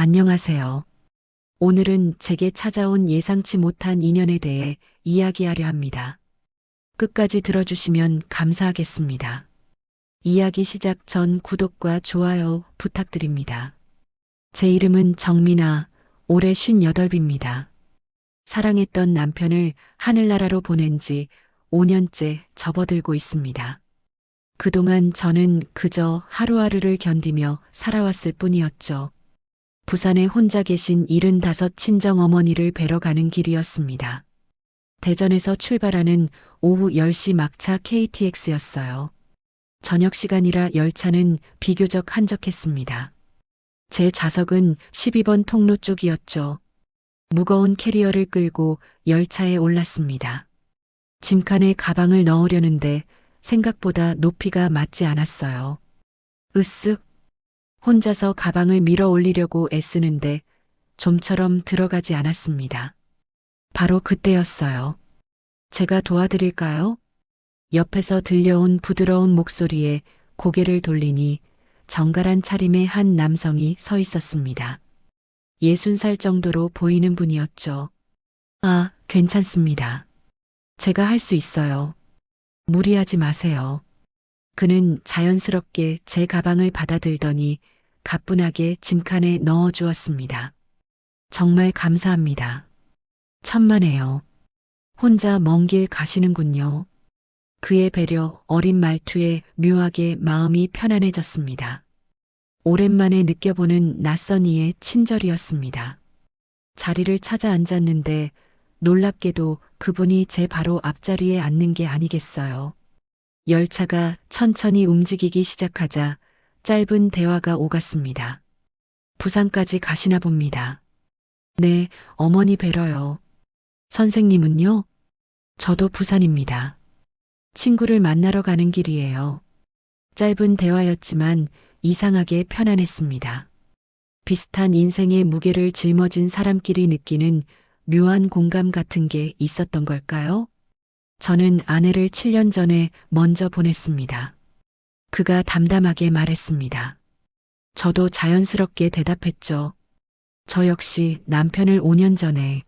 안녕하세요. 오늘은 제게 찾아온 예상치 못한 인연에 대해 이야기하려 합니다. 끝까지 들어주시면 감사하겠습니다. 이야기 시작 전 구독과 좋아요 부탁드립니다. 제 이름은 정민아, 올해 58입니다. 사랑했던 남편을 하늘나라로 보낸 지 5년째 접어들고 있습니다. 그동안 저는 그저 하루하루를 견디며 살아왔을 뿐이었죠. 부산에 혼자 계신 75 친정 어머니를 뵈러 가는 길이었습니다. 대전에서 출발하는 오후 10시 막차 KTX였어요. 저녁 시간이라 열차는 비교적 한적했습니다. 제 좌석은 12번 통로 쪽이었죠. 무거운 캐리어를 끌고 열차에 올랐습니다. 짐칸에 가방을 넣으려는데 생각보다 높이가 맞지 않았어요. 으쓱. 혼자서 가방을 밀어 올리려고 애쓰는데 좀처럼 들어가지 않았습니다. 바로 그때였어요. 제가 도와드릴까요? 옆에서 들려온 부드러운 목소리에 고개를 돌리니 정갈한 차림의 한 남성이 서 있었습니다. 예순 살 정도로 보이는 분이었죠. 아, 괜찮습니다. 제가 할 수 있어요. 무리하지 마세요. 그는 자연스럽게 제 가방을 받아들더니 가뿐하게 짐칸에 넣어 주었습니다. 정말 감사합니다. 천만에요. 혼자 먼 길 가시는군요. 그의 배려 어린 말투에 묘하게 마음이 편안해졌습니다. 오랜만에 느껴보는 낯선 이의 친절이었습니다. 자리를 찾아 앉았는데 놀랍게도 그분이 제 바로 앞자리에 앉는 게 아니겠어요. 열차가 천천히 움직이기 시작하자 짧은 대화가 오갔습니다. 부산까지 가시나 봅니다. 네, 어머니 뵈러요. 선생님은요? 저도 부산입니다. 친구를 만나러 가는 길이에요. 짧은 대화였지만 이상하게 편안했습니다. 비슷한 인생의 무게를 짊어진 사람끼리 느끼는 묘한 공감 같은 게 있었던 걸까요? 저는 아내를 7년 전에 먼저 보냈습니다. 그가 담담하게 말했습니다. 저도 자연스럽게 대답했죠. 저 역시 남편을 5년 전에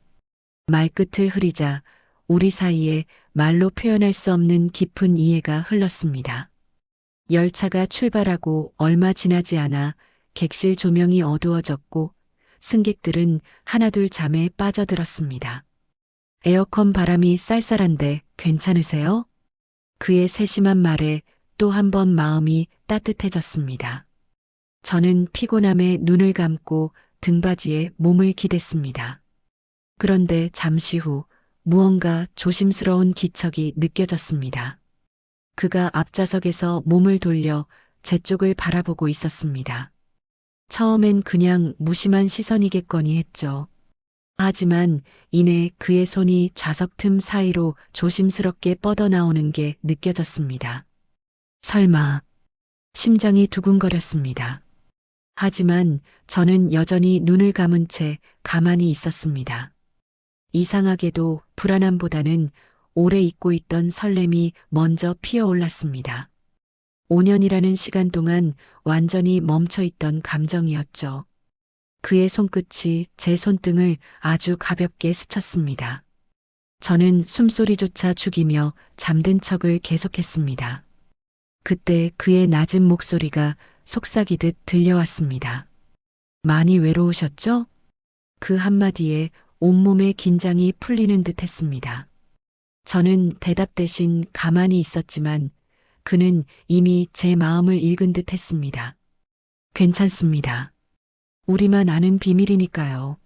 말끝을 흐리자 우리 사이에 말로 표현할 수 없는 깊은 이해가 흘렀습니다. 열차가 출발하고 얼마 지나지 않아 객실 조명이 어두워졌고 승객들은 하나둘 잠에 빠져들었습니다. 에어컨 바람이 쌀쌀한데 괜찮으세요? 그의 세심한 말에 또 한 번 마음이 따뜻해졌습니다. 저는 피곤함에 눈을 감고 등받이에 몸을 기댔습니다. 그런데 잠시 후 무언가 조심스러운 기척이 느껴졌습니다. 그가 앞좌석에서 몸을 돌려 제 쪽을 바라보고 있었습니다. 처음엔 그냥 무심한 시선이겠거니 했죠. 하지만 이내 그의 손이 좌석 틈 사이로 조심스럽게 뻗어나오는 게 느껴졌습니다. 설마, 심장이 두근거렸습니다. 하지만 저는 여전히 눈을 감은 채 가만히 있었습니다. 이상하게도 불안함보다는 오래 잊고 있던 설렘이 먼저 피어올랐습니다. 5년이라는 시간 동안 완전히 멈춰 있던 감정이었죠. 그의 손끝이 제 손등을 아주 가볍게 스쳤습니다. 저는 숨소리조차 죽이며 잠든 척을 계속했습니다. 그때 그의 낮은 목소리가 속삭이듯 들려왔습니다. 많이 외로우셨죠? 그 한마디에 온몸의 긴장이 풀리는 듯 했습니다. 저는 대답 대신 가만히 있었지만 그는 이미 제 마음을 읽은 듯 했습니다. 괜찮습니다. 우리만 아는 비밀이니까요.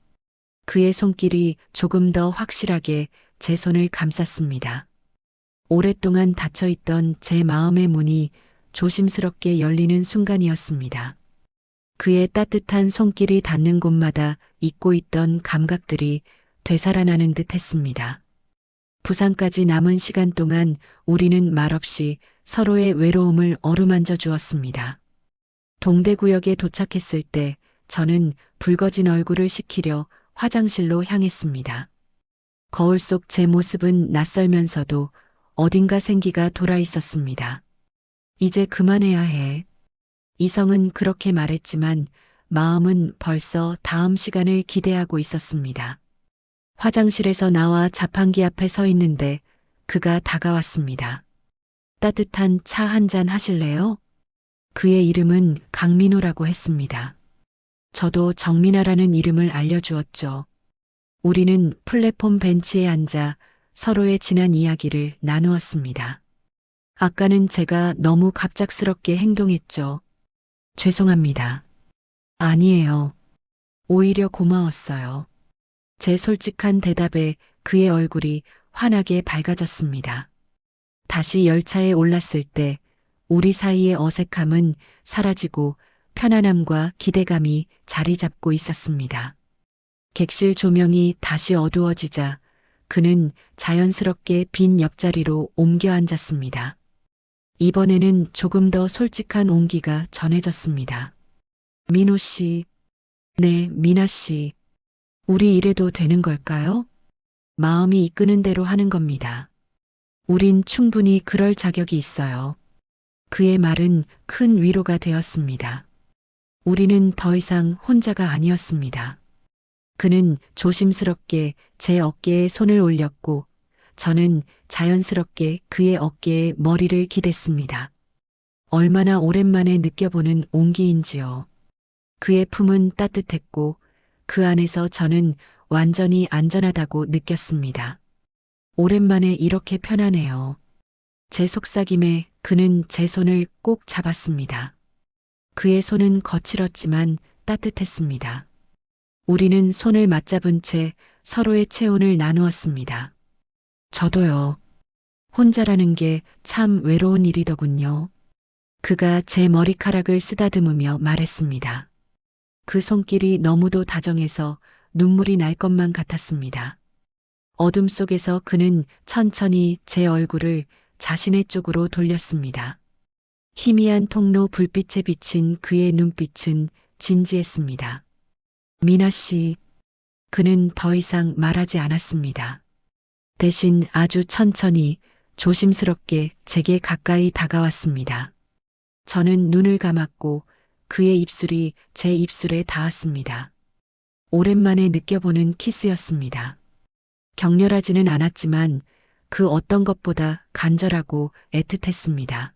그의 손길이 조금 더 확실하게 제 손을 감쌌습니다. 오랫동안 닫혀있던 제 마음의 문이 조심스럽게 열리는 순간이었습니다. 그의 따뜻한 손길이 닿는 곳마다 잊고 있던 감각들이 되살아나는 듯 했습니다. 부산까지 남은 시간 동안 우리는 말없이 서로의 외로움을 어루만져 주었습니다. 동대구역에 도착했을 때 저는 붉어진 얼굴을 식히려 화장실로 향했습니다. 거울 속 제 모습은 낯설면서도 어딘가 생기가 돌아 있었습니다. 이제 그만해야 해. 이성은 그렇게 말했지만 마음은 벌써 다음 시간을 기대하고 있었습니다. 화장실에서 나와 자판기 앞에 서 있는데 그가 다가왔습니다. 따뜻한 차 한 잔 하실래요? 그의 이름은 강민호라고 했습니다. 저도 정민아라는 이름을 알려주었죠. 우리는 플랫폼 벤치에 앉아 서로의 지난 이야기를 나누었습니다. 아까는 제가 너무 갑작스럽게 행동했죠. 죄송합니다. 아니에요. 오히려 고마웠어요. 제 솔직한 대답에 그의 얼굴이 환하게 밝아졌습니다. 다시 열차에 올랐을 때 우리 사이의 어색함은 사라지고 편안함과 기대감이 자리 잡고 있었습니다. 객실 조명이 다시 어두워지자 그는 자연스럽게 빈 옆자리로 옮겨 앉았습니다. 이번에는 조금 더 솔직한 온기가 전해졌습니다. 민호 씨, 네, 미나 씨. 우리 이래도 되는 걸까요? 마음이 이끄는 대로 하는 겁니다. 우린 충분히 그럴 자격이 있어요. 그의 말은 큰 위로가 되었습니다. 우리는 더 이상 혼자가 아니었습니다. 그는 조심스럽게 제 어깨에 손을 올렸고 저는 자연스럽게 그의 어깨에 머리를 기댔습니다. 얼마나 오랜만에 느껴보는 온기인지요. 그의 품은 따뜻했고 그 안에서 저는 완전히 안전하다고 느꼈습니다. 오랜만에 이렇게 편하네요. 제 속삭임에 그는 제 손을 꼭 잡았습니다. 그의 손은 거칠었지만 따뜻했습니다. 우리는 손을 맞잡은 채 서로의 체온을 나누었습니다. 저도요. 혼자라는 게 참 외로운 일이더군요. 그가 제 머리카락을 쓰다듬으며 말했습니다. 그 손길이 너무도 다정해서 눈물이 날 것만 같았습니다. 어둠 속에서 그는 천천히 제 얼굴을 자신의 쪽으로 돌렸습니다. 희미한 통로 불빛에 비친 그의 눈빛은 진지했습니다. 미나 씨, 그는 더 이상 말하지 않았습니다. 대신 아주 천천히 조심스럽게 제게 가까이 다가왔습니다. 저는 눈을 감았고 그의 입술이 제 입술에 닿았습니다. 오랜만에 느껴보는 키스였습니다. 격렬하지는 않았지만 그 어떤 것보다 간절하고 애틋했습니다.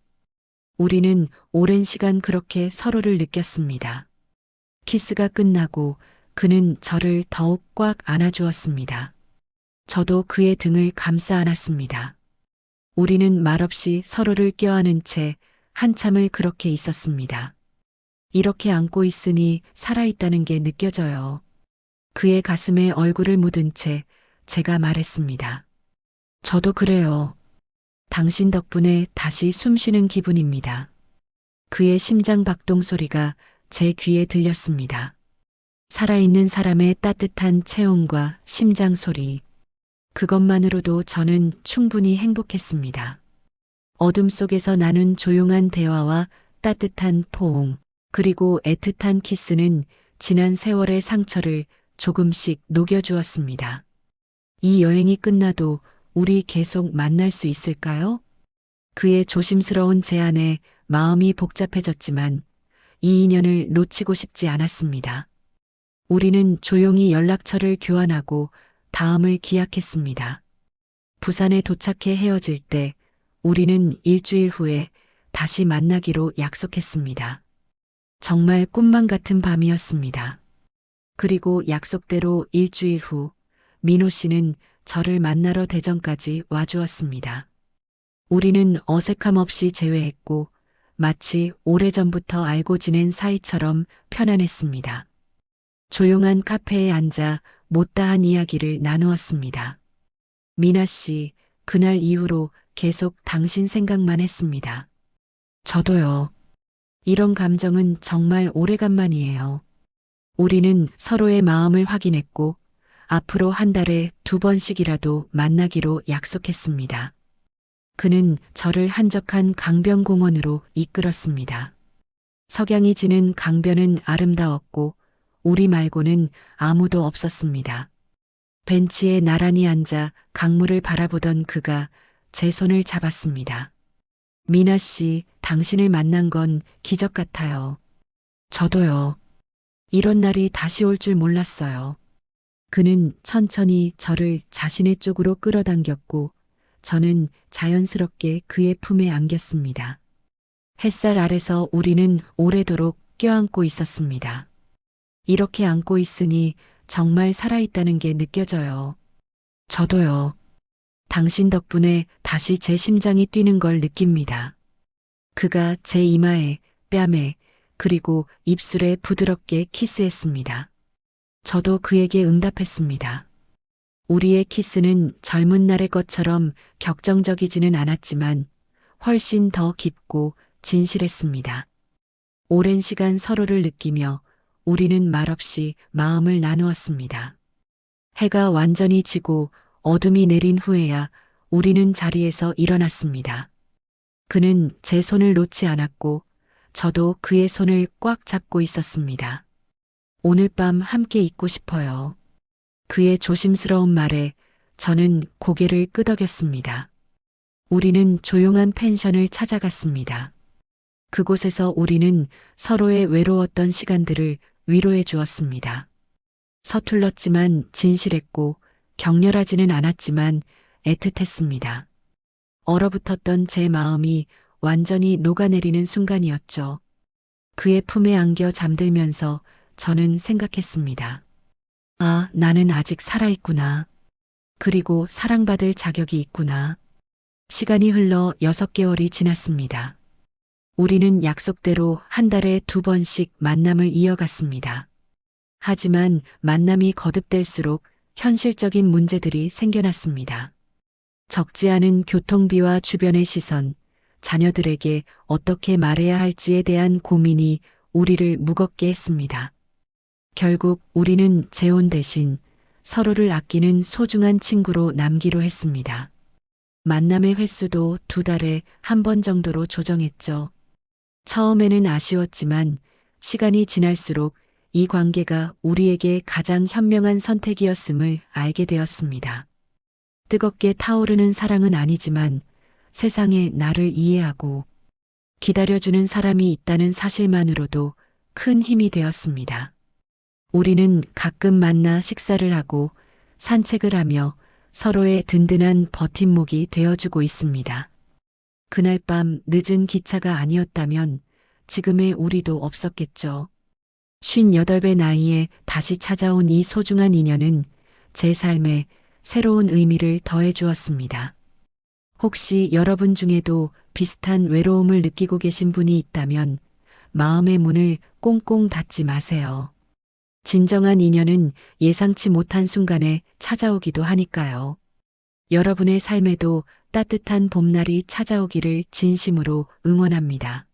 우리는 오랜 시간 그렇게 서로를 느꼈습니다. 키스가 끝나고 그는 저를 더욱 꽉 안아주었습니다. 저도 그의 등을 감싸 안았습니다. 우리는 말없이 서로를 껴안은 채 한참을 그렇게 있었습니다. 이렇게 안고 있으니 살아있다는 게 느껴져요. 그의 가슴에 얼굴을 묻은 채 제가 말했습니다. 저도 그래요. 당신 덕분에 다시 숨 쉬는 기분입니다. 그의 심장 박동 소리가 제 귀에 들렸습니다. 살아있는 사람의 따뜻한 체온과 심장 소리. 그것만으로도 저는 충분히 행복했습니다. 어둠 속에서 나눈 조용한 대화와 따뜻한 포옹, 그리고 애틋한 키스는 지난 세월의 상처를 조금씩 녹여주었습니다. 이 여행이 끝나도 우리 계속 만날 수 있을까요? 그의 조심스러운 제안에 마음이 복잡해졌지만 이 인연을 놓치고 싶지 않았습니다. 우리는 조용히 연락처를 교환하고 다음을 기약했습니다. 부산에 도착해 헤어질 때 우리는 일주일 후에 다시 만나기로 약속했습니다. 정말 꿈만 같은 밤이었습니다. 그리고 약속대로 일주일 후 민호 씨는 저를 만나러 대전까지 와주었습니다. 우리는 어색함 없이 재회했고 마치 오래전부터 알고 지낸 사이처럼 편안했습니다. 조용한 카페에 앉아 못다한 이야기를 나누었습니다. 미나 씨, 그날 이후로 계속 당신 생각만 했습니다. 저도요. 이런 감정은 정말 오래간만이에요. 우리는 서로의 마음을 확인했고 앞으로 한 달에 두 번씩이라도 만나기로 약속했습니다. 그는 저를 한적한 강변공원으로 이끌었습니다. 석양이 지는 강변은 아름다웠고 우리 말고는 아무도 없었습니다. 벤치에 나란히 앉아 강물을 바라보던 그가 제 손을 잡았습니다. 미나 씨, 당신을 만난 건 기적 같아요. 저도요. 이런 날이 다시 올 줄 몰랐어요. 그는 천천히 저를 자신의 쪽으로 끌어당겼고 저는 자연스럽게 그의 품에 안겼습니다. 햇살 아래서 우리는 오래도록 껴안고 있었습니다. 이렇게 안고 있으니 정말 살아있다는 게 느껴져요. 저도요. 당신 덕분에 다시 제 심장이 뛰는 걸 느낍니다. 그가 제 이마에, 뺨에, 그리고 입술에 부드럽게 키스했습니다. 저도 그에게 응답했습니다. 우리의 키스는 젊은 날의 것처럼 격정적이지는 않았지만 훨씬 더 깊고 진실했습니다. 오랜 시간 서로를 느끼며 우리는 말없이 마음을 나누었습니다. 해가 완전히 지고 어둠이 내린 후에야 우리는 자리에서 일어났습니다. 그는 제 손을 놓지 않았고 저도 그의 손을 꽉 잡고 있었습니다. 오늘 밤 함께 있고 싶어요. 그의 조심스러운 말에 저는 고개를 끄덕였습니다. 우리는 조용한 펜션을 찾아갔습니다. 그곳에서 우리는 서로의 외로웠던 시간들을 위로해 주었습니다. 서툴렀지만 진실했고 격렬하지는 않았지만 애틋했습니다. 얼어붙었던 제 마음이 완전히 녹아내리는 순간이었죠. 그의 품에 안겨 잠들면서 저는 생각했습니다. 아, 나는 아직 살아있구나. 그리고 사랑받을 자격이 있구나. 시간이 흘러 여섯 개월이 지났습니다. 우리는 약속대로 한 달에 두 번씩 만남을 이어갔습니다. 하지만 만남이 거듭될수록 현실적인 문제들이 생겨났습니다. 적지 않은 교통비와 주변의 시선, 자녀들에게 어떻게 말해야 할지에 대한 고민이 우리를 무겁게 했습니다. 결국 우리는 재혼 대신 서로를 아끼는 소중한 친구로 남기로 했습니다. 만남의 횟수도 두 달에 한 번 정도로 조정했죠. 처음에는 아쉬웠지만 시간이 지날수록 이 관계가 우리에게 가장 현명한 선택이었음을 알게 되었습니다. 뜨겁게 타오르는 사랑은 아니지만 세상에 나를 이해하고 기다려주는 사람이 있다는 사실만으로도 큰 힘이 되었습니다. 우리는 가끔 만나 식사를 하고 산책을 하며 서로의 든든한 버팀목이 되어주고 있습니다. 그날 밤 늦은 기차가 아니었다면 지금의 우리도 없었겠죠. 58배 나이에 다시 찾아온 이 소중한 인연은 제 삶에 새로운 의미를 더해 주었습니다. 혹시 여러분 중에도 비슷한 외로움을 느끼고 계신 분이 있다면 마음의 문을 꽁꽁 닫지 마세요. 진정한 인연은 예상치 못한 순간에 찾아오기도 하니까요. 여러분의 삶에도 따뜻한 봄날이 찾아오기를 진심으로 응원합니다.